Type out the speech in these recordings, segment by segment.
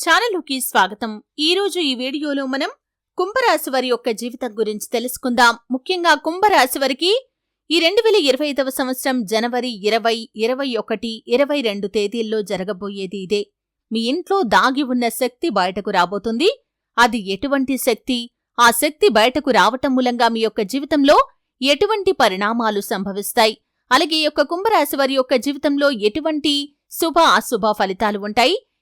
ఛానల్కి స్వాగతం. ఈ రోజు ఈ వీడియోలో మనం కుంభరాశి వారి యొక్క జీవితం గురించి తెలుసుకుందాం. ముఖ్యంగా కుంభరాశి వారికి ఈ రెండు వేల ఇరవై ఐదవ సంవత్సరం జనవరి ఇరవై ఇరవై ఒకటి ఇరవై రెండు తేదీల్లో జరగబోయేది ఇదే. మీ ఇంట్లో దాగి ఉన్న శక్తి బయటకు రాబోతుంది. అది ఎటువంటి శక్తి? ఆ శక్తి బయటకు రావటం మూలంగా మీ యొక్క జీవితంలో ఎటువంటి పరిణామాలు సంభవిస్తాయి? అలాగే యొక్క కుంభరాశి వారి యొక్క జీవితంలో ఎటువంటి శుభ అశుభ ఫలితాలు ఉంటాయి?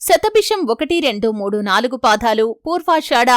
శతభిషం ఒకటి రెండు మూడు నాలుగు పాదాలు పూర్వాషాఢ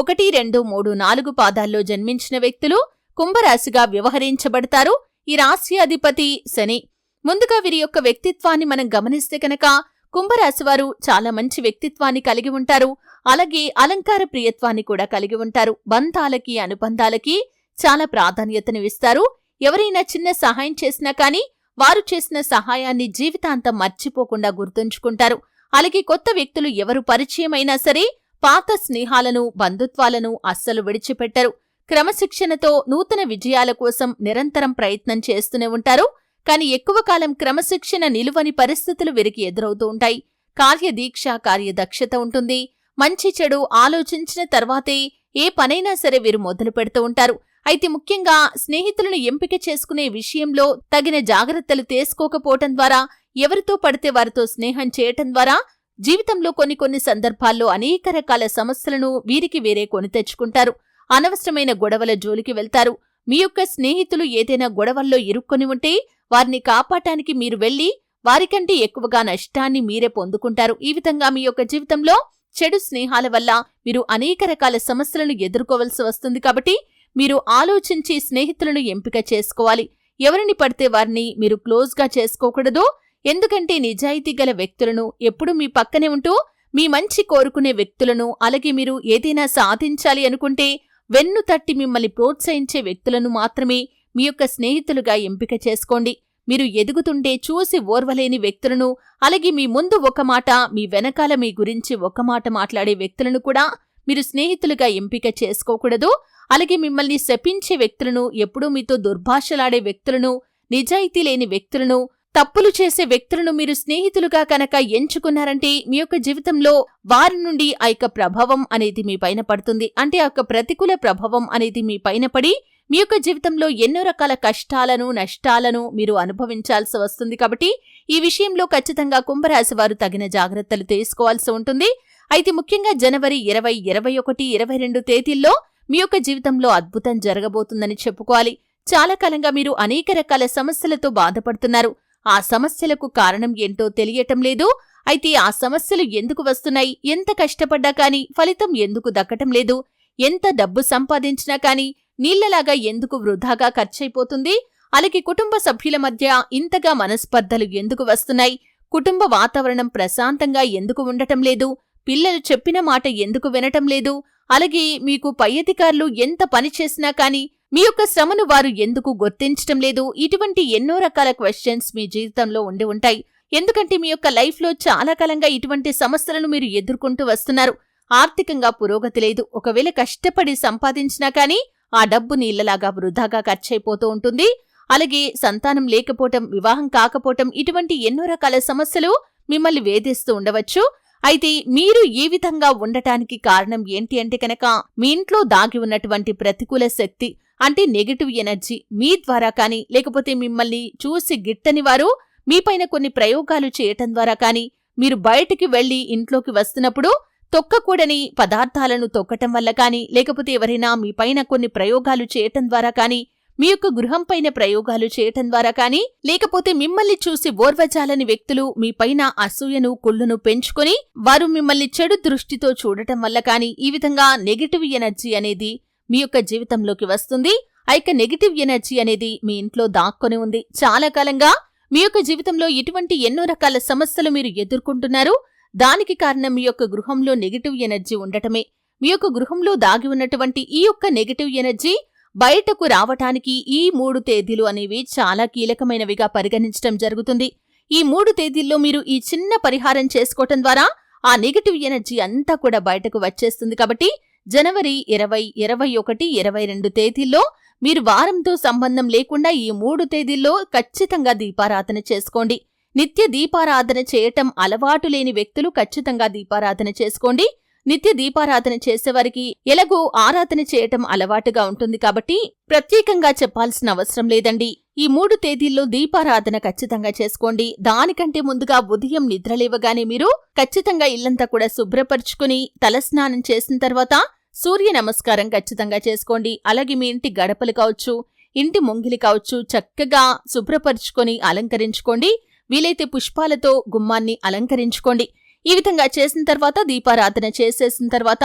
ఒకటి రెండు మూడు నాలుగు పాదాల్లో జన్మించిన వ్యక్తులు కుంభరాశిగా వ్యవహరించబడతారు. ఈ రాశి అధిపతి శని. ముందుగా వీరి యొక్క వ్యక్తిత్వాన్ని మనం గమనిస్తే కనుక కుంభరాశివారు చాలా మంచి వ్యక్తిత్వాన్ని కలిగి ఉంటారు. అలాగే అలంకార ప్రియత్వాన్ని కూడా కలిగి ఉంటారు. బంధాలకి అనుబంధాలకి చాలా ప్రాధాన్యతను ఇస్తారు. ఎవరైనా చిన్న సహాయం చేసినా కానీ వారు చేసిన సహాయాన్ని జీవితాంతం మర్చిపోకుండా గుర్తుంచుకుంటారు. అలాగే కొత్త వ్యక్తులు ఎవరు పరిచయమైనా సరే పాత స్నేహాలను బంధుత్వాలను అస్సలు విడిచిపెట్టరు. క్రమశిక్షణతో నూతన విజయాల కోసం నిరంతరం ప్రయత్నం చేస్తూనే ఉంటారు. కానీ ఎక్కువ కాలం క్రమశిక్షణ నిలువని పరిస్థితులు వీరికి ఎదురవుతూ ఉంటాయి. కార్యదీక్ష కార్యదక్షత ఉంటుంది. మంచి చెడు ఆలోచించిన తర్వాతే ఏ పనైనా సరే వీరు మొదలు పెడుతూ ఉంటారు. అయితే ముఖ్యంగా స్నేహితులను ఎంపిక చేసుకునే విషయంలో తగిన జాగ్రత్తలు తీసుకోకపోవటం ద్వారా ఎవరితో పడితే వారితో స్నేహం చేయటం ద్వారా జీవితంలో కొన్ని కొన్ని సందర్భాల్లో అనేక రకాల సమస్యలను వీరికి వేరే కొని తెచ్చుకుంటారు. అనవసరమైన గొడవల జోలికి వెళ్తారు. మీ యొక్క స్నేహితులు ఏదైనా గొడవల్లో ఇరుక్కొని ఉంటే వారిని కాపాడటానికి మీరు వెళ్ళి వారికంటే ఎక్కువగా నష్టాన్ని మీరే పొందుకుంటారు. ఈ విధంగా మీ యొక్క జీవితంలో చెడు స్నేహాల వల్ల మీరు అనేక రకాల సమస్యలను ఎదుర్కోవలసి వస్తుంది కాబట్టి మీరు ఆలోచించి స్నేహితులను ఎంపిక చేసుకోవాలి. ఎవరిని పడితే వారిని మీరు క్లోజ్గా చేసుకోకూడదు. ఎందుకంటే నిజాయితీ గల వ్యక్తులను ఎప్పుడూ మీ పక్కనే ఉంటూ మీ మంచి కోరుకునే వ్యక్తులను అలాగే మీరు ఏదైనా సాధించాలి అనుకుంటే వెన్ను తట్టి మిమ్మల్ని ప్రోత్సహించే వ్యక్తులను మాత్రమే మీ యొక్క స్నేహితులుగా ఎంపిక చేసుకోండి. మీరు ఎదుగుతుంటే చూసి ఓర్వలేని వ్యక్తులను అలాగే మీ ముందు ఒక మాట మీ వెనకాల మీ గురించి ఒక మాట మాట్లాడే వ్యక్తులను కూడా మీరు స్నేహితులుగా ఎంపిక చేసుకోకూడదు. అలాగే మిమ్మల్ని శపించే వ్యక్తులను ఎప్పుడూ మీతో దుర్భాషలాడే వ్యక్తులను నిజాయితీ లేని వ్యక్తులను తప్పులు చేసే వ్యక్తులను మీరు స్నేహితులుగా కనుక ఎంచుకున్నారంటే మీ యొక్క జీవితంలో వారి నుండి ఆ యొక్క ప్రభావం అనేది మీ పైన పడుతుంది. అంటే ఆ యొక్క ప్రతికూల ప్రభావం అనేది మీ పైన పడి మీ యొక్క జీవితంలో ఎన్నో రకాల కష్టాలను నష్టాలను మీరు అనుభవించాల్సి వస్తుంది కాబట్టి ఈ విషయంలో ఖచ్చితంగా కుంభరాశి వారు తగిన జాగ్రత్తలు తీసుకోవాల్సి ఉంటుంది. అయితే ముఖ్యంగా జనవరి ఇరవై ఇరవై ఒకటి ఇరవై రెండు తేదీల్లో మీ యొక్క జీవితంలో అద్భుతం జరగబోతుందని చెప్పుకోవాలి. చాలా కాలంగా మీరు అనేక రకాల సమస్యలతో బాధపడుతున్నారు. ఆ సమస్యలకు కారణం ఏంటో తెలియటం లేదు. అయితే ఆ సమస్యలు ఎందుకు వస్తున్నాయి? ఎంత కష్టపడ్డా కాని ఫలితం ఎందుకు దక్కటం లేదు? ఎంత డబ్బు సంపాదించినా కాని నీళ్ళలాగా ఎందుకు వృధాగా ఖర్చయిపోతుంది అలాగే కుటుంబ సభ్యుల మధ్య ఇంతగా మనస్పర్ధలు ఎందుకు వస్తున్నాయి? కుటుంబ వాతావరణం ప్రశాంతంగా ఎందుకు ఉండటం లేదు? పిల్లలు చెప్పిన మాట ఎందుకు వినటం లేదు? అలాగే మీకు పై అధికారులు ఎంత పని చేసినా కాని మీ యొక్క శ్రమను వారు ఎందుకు గుర్తించటం లేదు? ఇటువంటి ఎన్నో రకాల క్వశ్చన్స్ మీ జీవితంలో ఉండి ఉంటాయి. ఎందుకంటే మీ యొక్క లైఫ్లో చాలా కాలంగా ఇటువంటి సమస్యలను మీరు ఎదుర్కొంటూ వస్తున్నారు. ఆర్థికంగా పురోగతి లేదు. ఒకవేళ కష్టపడి సంపాదించినా కానీ ఆ డబ్బు నీళ్ళలాగా వృధాగా ఖర్చయిపోతూ ఉంటుంది. అలాగే సంతానం లేకపోవటం వివాహం కాకపోవటం ఇటువంటి ఎన్నో రకాల సమస్యలు మిమ్మల్ని వేధిస్తూ ఉండవచ్చు. అయితే మీరు ఈ విధంగా ఉండటానికి కారణం ఏంటి అంటే కనుక మీ ఇంట్లో దాగి ఉన్నటువంటి ప్రతికూల శక్తి అంటే నెగటివ్ ఎనర్జీ మీ ద్వారా కానీ లేకపోతే మిమ్మల్ని చూసి గిట్టని వారు మీపైన కొన్ని ప్రయోగాలు చేయటం ద్వారా కానీ మీరు బయటికి వెళ్ళి ఇంట్లోకి వస్తున్నప్పుడు తొక్కకూడని పదార్థాలను తొక్కటం వల్ల కానీ లేకపోతే ఎవరైనా మీపైన కొన్ని ప్రయోగాలు చేయటం ద్వారా కానీ మీ యొక్క గృహంపైన ప్రయోగాలు చేయటం ద్వారా కానీ లేకపోతే మిమ్మల్ని చూసి ఓర్వజాలని వ్యక్తులు మీపైన అసూయను కుళ్ళును పెంచుకొని వారు మిమ్మల్ని చెడు దృష్టితో చూడటం వల్ల కానీ ఈ విధంగా నెగటివ్ ఎనర్జీ అనేది మీ యొక్క జీవితంలోకి వస్తుంది. అయితే యొక్క ఎనర్జీ అనేది మీ ఇంట్లో దాక్కొని ఉంది. చాలా కాలంగా మీ యొక్క జీవితంలో ఇటువంటి ఎన్నో రకాల సమస్యలు మీరు ఎదుర్కొంటున్నారు. దానికి కారణం మీ యొక్క గృహంలో నెగటివ్ ఎనర్జీ ఉండటమే. మీ యొక్క గృహంలో దాగి ఉన్నటువంటి ఈ యొక్క నెగటివ్ ఎనర్జీ బయటకు రావటానికి ఈ మూడు తేదీలు అనేవి చాలా కీలకమైనవిగా పరిగణించడం జరుగుతుంది. ఈ మూడు తేదీల్లో మీరు ఈ చిన్న పరిహారం చేసుకోవటం ద్వారా ఆ నెగటివ్ ఎనర్జీ అంతా కూడా బయటకు వచ్చేస్తుంది కాబట్టి జనవరి ఇరవై ఇరవై ఒకటి ఇరవై రెండు తేదీల్లో మీరు వారంతో సంబంధం లేకుండా ఈ మూడు తేదీల్లో ఖచ్చితంగా దీపారాధన చేసుకోండి. నిత్య దీపారాధన చేయటం అలవాటు లేని వ్యక్తులు ఖచ్చితంగా దీపారాధన చేసుకోండి. నిత్య దీపారాధన చేసేవారికి ఎలాగో ఆరాధన చేయటం అలవాటుగా ఉంటుంది కాబట్టి ప్రత్యేకంగా చెప్పాల్సిన అవసరం లేదండి. ఈ మూడు తేదీల్లో దీపారాధన ఖచ్చితంగా చేసుకోండి. దానికంటే ముందుగా ఉదయం నిద్రలేవగానే మీరు ఖచ్చితంగా ఇల్లంతా కూడా శుభ్రపరుచుకుని తలస్నానం చేసిన తర్వాత సూర్య నమస్కారం ఖచ్చితంగా చేసుకోండి. అలాగే మీ ఇంటి గడపలు కావచ్చు ఇంటి ముంగిలి కావచ్చు చక్కగా శుభ్రపరుచుకొని అలంకరించుకోండి. వీలైతే పుష్పాలతో గుమ్మాన్ని అలంకరించుకోండి. ఈ విధంగా చేసిన తర్వాత దీపారాధన చేసేసిన తర్వాత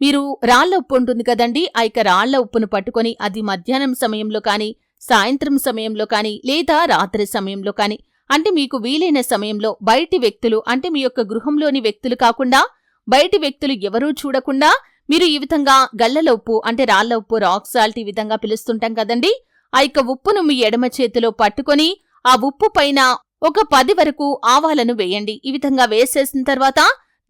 మీరు రాళ్ళ ఉప్పు ఉంటుంది కదండి ఆ యొక్క రాళ్ళ ఉప్పును పట్టుకొని అది మధ్యాహ్నం సమయంలో కానీ సాయంత్రం సమయంలో కానీ లేదా రాత్రి సమయంలో కానీ అంటే మీకు వీలైన సమయంలో బయటి వ్యక్తులు అంటే మీ యొక్క గృహంలోని వ్యక్తులు కాకుండా బయటి వ్యక్తులు ఎవరూ చూడకుండా మీరు ఈ విధంగా గల్లల ఉప్పు అంటే రాళ్ళ ఉప్పు రాక్ సాల్ట్ ఈ విధంగా పిలుస్తుంటాం కదండి. ఆ యొక్క ఉప్పును మీ ఎడమ చేతిలో పట్టుకొని ఆ ఉప్పు పైన ఒక పది వరకు ఆవాలను వేయండి. ఈ విధంగా వేసేసిన తర్వాత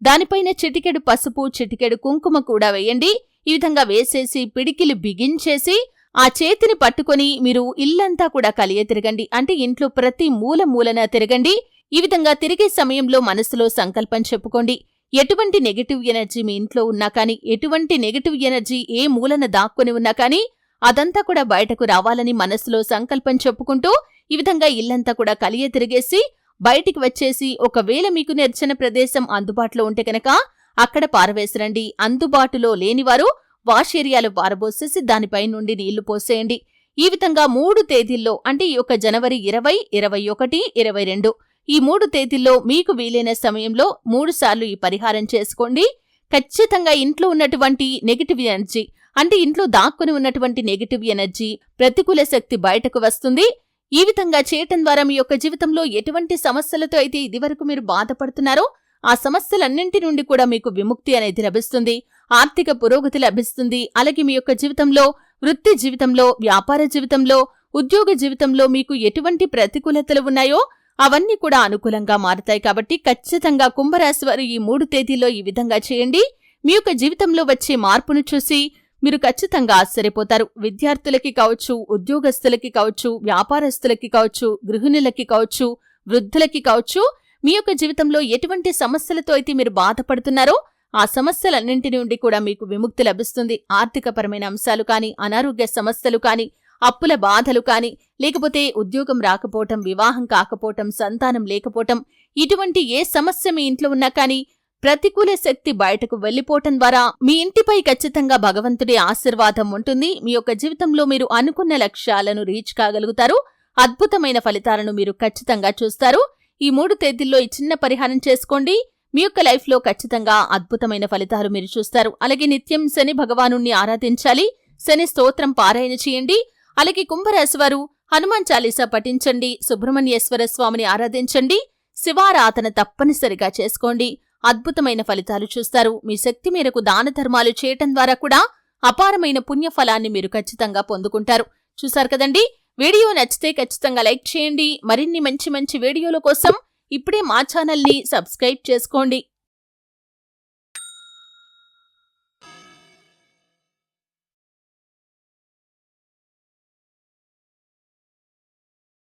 దానిపైన చిటికెడు పసుపు చిటికెడు కుంకుమ కూడా వేయండి. ఈ విధంగా వేసేసి పిడికిలు బిగించేసి ఆ చేతిని పట్టుకొని మీరు ఇల్లంతా కూడా కలియ తిరగండి. అంటే ఇంట్లో ప్రతి మూల మూలన తిరగండి. ఈ విధంగా తిరిగే సమయంలో మనసులో సంకల్పం చెప్పుకోండి. ఎటువంటి నెగిటివ్ ఎనర్జీ మీ ఇంట్లో ఉన్నా కానీ ఎటువంటి నెగటివ్ ఎనర్జీ ఏ మూలన దాక్కుని ఉన్నా కానీ అదంతా కూడా బయటకు రావాలని మనసులో సంకల్పం చెప్పుకుంటూ ఈ విధంగా ఇల్లంతా కూడా కలియ తిరిగేసి బయటికి వచ్చేసి ఒకవేళ మీకు నిర్జన ప్రదేశం అందుబాటులో ఉంటే కనుక అక్కడ పారవేసరండి. అందుబాటులో లేనివారు వాష్ ఏరియాలో పారబోసేసి దానిపై నుండి నీళ్ళు పోసేయండి. ఈ విధంగా మూడు తేదీల్లో అంటే ఈ యొక్క జనవరి ఇరవై ఇరవై ఒకటి ఇరవై రెండు ఈ మూడు తేదీల్లో మీకు వీలైన సమయంలో మూడుసార్లు ఈ పరిహారం చేసుకోండి. ఖచ్చితంగా ఇంట్లో ఉన్నటువంటి నెగిటివ్ ఎనర్జీ అంటే ఇంట్లో దాక్కుని ఉన్నటువంటి నెగిటివ్ ఎనర్జీ ప్రతికూల శక్తి బయటకు వస్తుంది. ఈ విధంగా చేయటం ద్వారా మీ యొక్క జీవితంలో ఎటువంటి సమస్యలతో అయితే ఇదివరకు మీరు బాధపడుతున్నారో ఆ సమస్యలన్నింటి నుండి కూడా మీకు విముక్తి అనేది లభిస్తుంది. ఆర్థిక పురోగతి లభిస్తుంది. అలాగే మీ యొక్క జీవితంలో వృత్తి జీవితంలో వ్యాపార జీవితంలో ఉద్యోగ జీవితంలో మీకు ఎటువంటి ప్రతికూలతలు ఉన్నాయో అవన్నీ కూడా అనుకూలంగా మారుతాయి కాబట్టి ఖచ్చితంగా కుంభరాశి వారు ఈ మూడు తేదీల్లో ఈ విధంగా చేయండి. మీ యొక్క జీవితంలో వచ్చే మార్పును చూసి మీరు ఖచ్చితంగా ఆశ్చర్యపోతారు. విద్యార్థులకి కావచ్చు ఉద్యోగస్తులకి కావచ్చు వ్యాపారస్తులకి కావచ్చు గృహిణులకి కావచ్చు వృద్ధులకి కావచ్చు మీ యొక్క జీవితంలో ఎటువంటి సమస్యలతో అయితే మీరు బాధపడుతున్నారో ఆ సమస్యలన్నింటి నుండి కూడా మీకు విముక్తి లభిస్తుంది. ఆర్థికపరమైన అంశాలు కానీ అనారోగ్య సమస్యలు కానీ అప్పుల బాధలు కానీ లేకపోతే ఉద్యోగం రాకపోవటం వివాహం కాకపోవటం సంతానం లేకపోవటం ఇటువంటి ఏ సమస్య మీ ఇంట్లో ఉన్నా కానీ ప్రతికూల శక్తి బయటకు వెళ్ళిపోవటం ద్వారా మీ ఇంటిపై ఖచ్చితంగా భగవంతుడి ఆశీర్వాదం ఉంటుంది. మీ యొక్క జీవితంలో మీరు అనుకున్న లక్ష్యాలను రీచ్ కాగలుగుతారు. అద్భుతమైన ఫలితాలను మీరు ఖచ్చితంగా చూస్తారు. ఈ మూడు తేదీల్లో ఈ చిన్న పరిహారం చేసుకోండి. మీ యొక్క లైఫ్లో ఖచ్చితంగా అద్భుతమైన ఫలితాలు మీరు చూస్తారు. అలాగే నిత్యం శని భగవాను ఆరాధించాలి. శని స్తోత్రం పారాయణ చేయండి. అలాగే కుంభరాశివారు హనుమాన్ చాలీసా పఠించండి సుబ్రహ్మణ్యేశ్వర స్వామిని ఆరాధించండి శివారాధన తప్పనిసరిగా చేసుకోండి. అద్భుతమైన ఫలితాలు చూస్తారు. మీ శక్తి మేరకు దాన ధర్మాలు చేయటం ద్వారా కూడా అపారమైన పుణ్యఫలాన్ని మీరు ఖచ్చితంగా పొందుకుంటారు. చూశారు కదండి? వీడియో నచ్చితే ఖచ్చితంగా లైక్ చేయండి. మరిన్ని మంచి మంచి వీడియోల కోసం ఇప్పుడే మా ఛానల్ని సబ్స్క్రైబ్ చేసుకోండి.